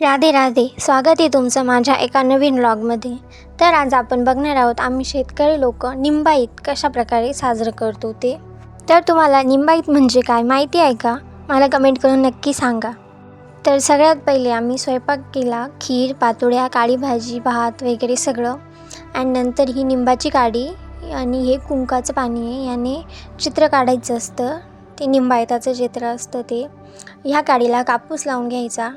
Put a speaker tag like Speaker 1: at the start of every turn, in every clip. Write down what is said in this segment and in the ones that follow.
Speaker 1: राधे राधे. स्वागत आहे तुमचं माझ्या एका नवीन व्लॉगमध्ये तर आज आपण बघणार आहोत आम्ही शेतकरी लोक निंबाईत कशा प्रकारे साजरं करतो ते. तर तुम्हाला निंबाईत म्हणजे काय माहिती आहे का? मला कमेंट करून नक्की सांगा. तर सगळ्यात पहिले आम्ही स्वयंपाक केला खीर पातोळ्या काळी भाजी भात वगैरे सगळं. आणि नंतर ही निंबाची काडी आणि हे कुंकाचं पाणी आहे याने चित्र काढायचं असतं. ते निंबायताचं चित्र असतं ते. ह्या काडीला कापूस लावून घ्यायचा.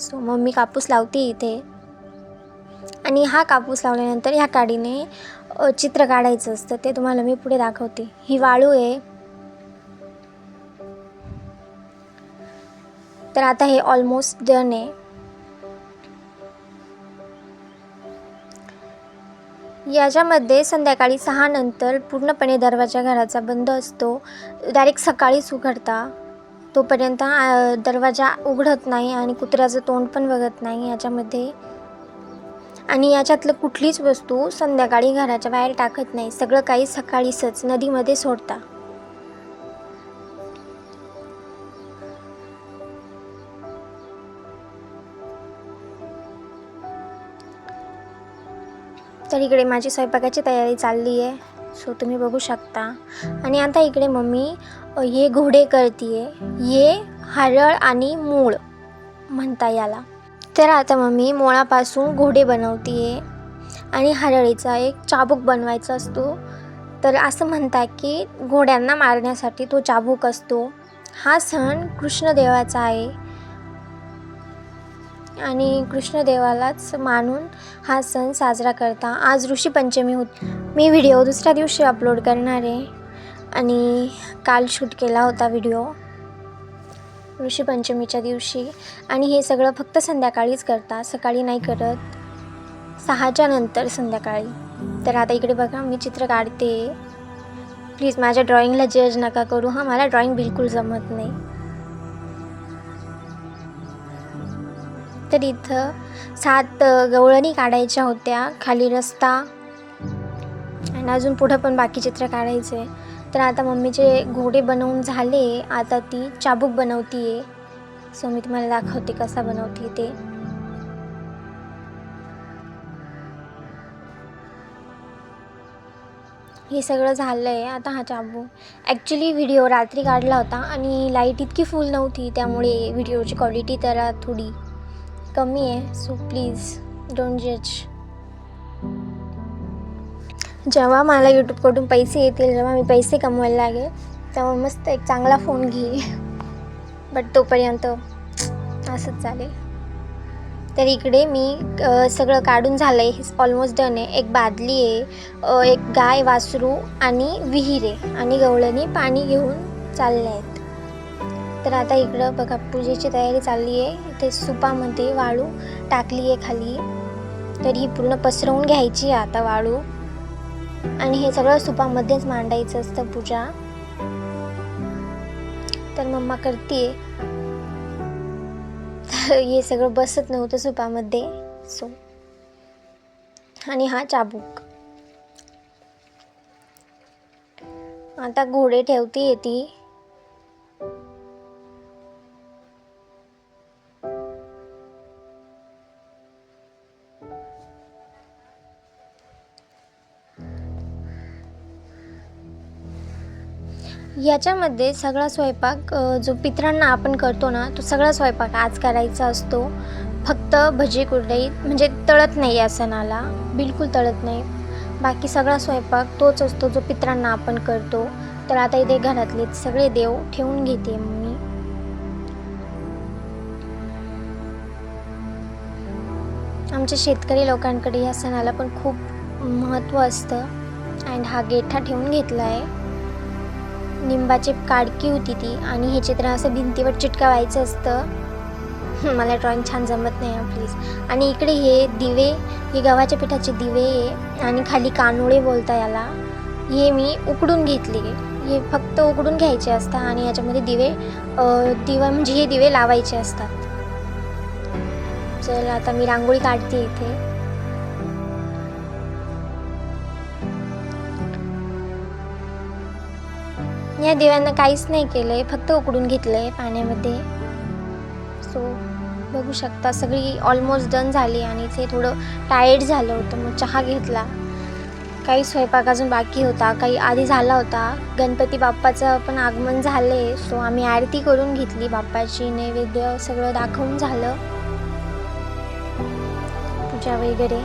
Speaker 1: सो मम्मी कापूस लावते इथे. आणि हा कापूस लावल्यानंतर ह्या काडीने चित्र काढायचं असतं. ते तुम्हाला मी पुढे दाखवते. ही वाळू आहे. तर आता हे ऑलमोस्ट डन आहे. याच्यामध्ये संध्याकाळी सहा नंतर पूर्णपणे दरवाजा घराचा बंद असतो. डायरेक्ट सकाळीच उघडता. तोपर्यंत दरवाजा उघडत नाही आणि कुत्र्याचं तोंड पण बघत नाही याच्यामध्ये. आणि याच्यातलं कुठलीच वस्तू संध्याकाळी घराच्या बाहेर टाकत नाही. सगळं काही सकाळीच नदीमध्ये सोडता. तर इकडे माझी स्वयंपाकाची तयारी चालली आहे सो तुम्ही बघू शकता. आणि आता इकडे मम्मी हे घोडे करते हे हरळ आणि मूळ म्हणता याला. तर आता मम्मी मुळापासून घोडे बनवते आणि हरळीचा एक चाबूक बनवायचा असतो. तर असं म्हणतात की घोड्यांना मारण्यासाठी तो चाबूक असतो. हा सण कृष्णदेवाचा आहे. आणि कृष्णदेवालाच मानून हा सण साजरा करता. आज ऋषीपंचमी होत मी व्हिडिओ दुसऱ्या दिवशी अपलोड करणार आहे. आणि काल शूट केला होता व्हिडिओ ऋषीपंचमीच्या दिवशी. आणि हे सगळं फक्त संध्याकाळीच करता सकाळी नाही करत. सहाच्या नंतर संध्याकाळी. तर आता इकडे बघा मी चित्र काढते. प्लीज माझ्या ड्रॉइंगला जज नका करू. हां मला ड्रॉइंग बिलकुल जमत नाही. तर इथं सात गवळणी काढायच्या होत्या. खाली रस्ता आणि अजून पुढं पण बाकी चित्र काढायचे. तर आता मम्मीचे घोडे बनवून झाले. आता ती चाबूक बनवतीये. आहे सो मी तुम्हाला दाखवते कसा बनवते ते. हे सगळं झालं आहे आता हा चाबू ॲक्च्युली व्हिडिओ रात्री काढला होता आणि लाइट इतकी फुल नव्हती. त्यामुळे व्हिडिओची क्वालिटी तर थोडी कमी आहे सो प्लीज डोंट जज जेव्हा मला यूट्यूबकडून पैसे येतील जेव्हा मी पैसे कमवायला लागेल तेव्हा मस्त एक चांगला फोन घे बट तोपर्यंत असंच चालेल तर इकडे मी सगळं काढून झालं आहे ऑलमोस्ट डन आहे एक बादली आहे एक गाय वासरू आणि विहीर आहे आणि गवळणी पाणी घेऊन चालले आहेत तर आता इकडं बघा पूजेची तयारी चालली आहे. इथे सुपामध्ये वाळू टाकली आहे खाली. तर ही पूर्ण पसरवून घ्यायची आहे आता वाळू. आणि हे सगळं सुपामध्येच मांडायचं असतं पूजा. तर मम्मा करते हे सगळं बसत नव्हतं सुपामध्ये. सो आणि हा चाबूक. आता घोडे ठेवते ती. याच्यामध्ये सगळा स्वयंपाक जो पित्रांना आपण करतो ना तो सगळा स्वयंपाक आज करायचा असतो. फक्त भजी कुरडई म्हणजे तळत नाही या सणाला. बिलकुल तळत नाही. बाकी सगळा स्वयंपाक तोच असतो जो पितरांना आपण करतो. तर आता इथे घरातले सगळे देव ठेवून घेते मी. आमच्या शेतकरी लोकांकडे या सणाला पण खूप महत्त्व असतं. अँड हा गेठा ठेवून घेतला आहे निंबाची काडकी होती ती आणि हे चित्र असं भिंतीवर चिटकावायचं असतं. मला ड्रॉइंग छान जमत नाही प्लीज आणि इकडे हे दिवे हे गव्हाच्या पिठाचे दिवे आहे आणि खाली कानोळे बोलता याला. हे मी उकडून घेतले. हे फक्त उकडून घ्यायचे असतात आणि याच्यामध्ये दिवे दिवा म्हणजे हे दिवे लावायचे असतात. चल आता मी रांगोळी काढते इथे. या दिव्यांना काहीच नाही केलं आहे फक्त उकडून घेतलं आहे पाण्यामध्ये. सो बघू शकता सगळी ऑलमोस्ट डन झाली आणि ते थोडं टायर्ड झालं होतं मग चहा घेतला. काही स्वयंपाक अजून बाकी होता काही आधी झाला होता. गणपती बाप्पाचं पण आगमन झाले सो आम्ही आरती करून घेतली बाप्पाची नैवेद्य सगळं दाखवून झालं. पूजा वगैरे.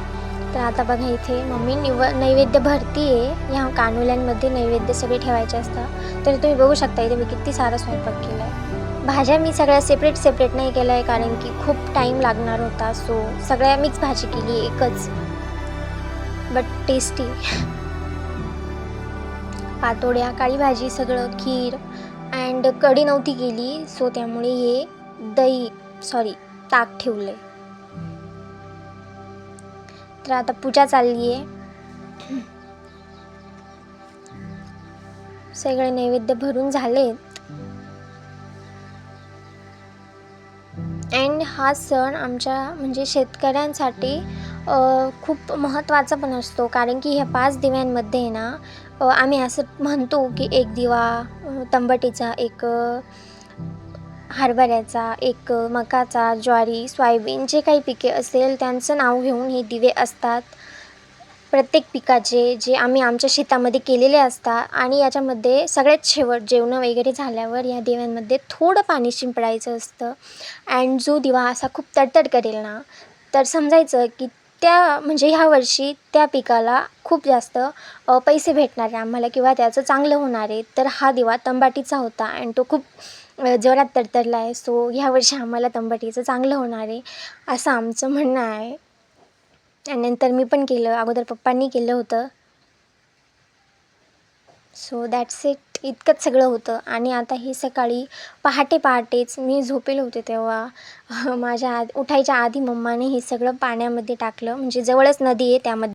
Speaker 1: तर आता बघा इथे मम्मी निव नैवेद्य भरती आहे. ह्या कानुल्यांमध्ये नैवेद्य सगळे ठेवायचे असतात. तर तुम्ही बघू शकता इथे मी किती सारा स्वयंपाक केला आहे भाज्या मी सगळ्या सेपरेट सेपरेट नाही केलं आहे कारण की खूप टाईम लागणार होता. सो सगळ्या मिक्स भाजी केली एकच. बट टेस्टी पातोड्या काळी भाजी सगळं खीर अँड कढी नव्हती केली. सो त्यामुळे हे दही सॉरी ताक ठेवलं आहे तर आता पूजा चालली आहे सगळे नैवेद्य भरून झालेत. अँड हा सण आमच्या म्हणजे शेतकऱ्यांसाठी खूप महत्त्वाचा पण असतो. कारण की ह्या पाच दिव्यांमध्ये आहे ना आम्ही असं म्हणतो की एक दिवा तंबटीचा एक हरभऱ्याचा एक मकाचा ज्वारी सोयाबीन जे काही पिके असेल त्यांचं नाव घेऊन हे दिवे असतात. प्रत्येक पिकाचे जे आम्ही आमच्या शेतामध्ये केलेले असतात आणि याच्यामध्ये सगळ्यात शेवट जेवणं वगैरे झाल्यावर या दिव्यांमध्ये थोडं पाणी शिंपडायचं असतं. अँड जो दिवा असा खूप तडतड करेल ना तर समजायचं की त्या म्हणजे ह्या वर्षी त्या पिकाला खूप जास्त पैसे भेटणार आहे आम्हाला किंवा त्याचं चांगलं होणार आहे तर हा दिवा तंबाटीचा होता. अँड तो खूप जोरात तडतडला आहे सो ह्या वर्षी आम्हाला तंबाटीचं चांगलं होणार आहे असं आमचं म्हणणं आहे. आणि नंतर मी पण केलं अगोदर पप्पांनी केलं होतं. सो दॅट्स इट इतकंच सगळं होतं. आणि आता ही सकाळी पहाटे पहाटेच मी झोपेल होते तेव्हा. माझ्या आद उठायच्या आधी मम्माने हे सगळं पाण्यामध्ये टाकलं. म्हणजे जवळच नदी आहे त्यामध्ये.